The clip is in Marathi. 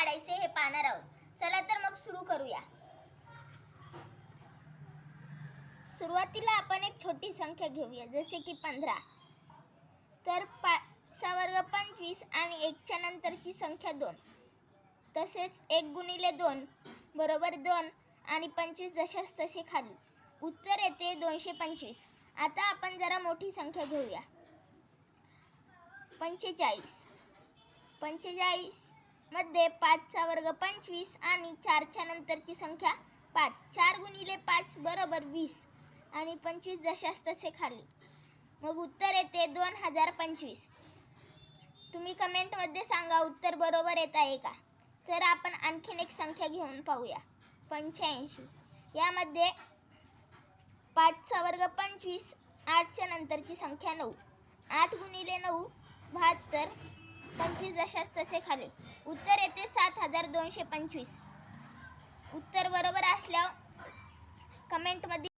काढायचे हे पाहणार आहोत. चला तर मग सुरू करूया. सुरुवातीला आपण एक छोटी संख्या घेऊया जसे की पंधरा. तर पाचचा वर्ग पंचवीस आणि एकच्या नंतरची संख्या दोन. तसेच एक गुणिले दोन बरोबर दोन आणि पंचवीस जशास तसे खाली. उत्तर येते दोनशे पंचवीस. आता आपण जरा मोठी संख्या घेऊया. पंचेचाळीस. पंचेचाळीस मध्ये पाचचा वर्ग पंचवीस आणि चारच्या नंतरची संख्या पाच. चार गुणिले पाच बरोबर वीस. आणि पंचवीस जशास तसे खाली. मग उत्तर येते दोन हजार पंचवीस. तुम्ही कमेंटमध्ये सांगा उत्तर बरोबर येत आहे का? तर आपण आणखीन एक संख्या घेऊन पाहूया. पंच्याऐंशी. यामध्ये पाचचा वर्ग पंचवीस आठच्या नंतरची संख्या नऊ. आठ गुणिले नऊ बहात्तर. असे खाली उत्तर येते सात हजार दोनशे पंचवीस. उत्तर बरोबर असल्यावर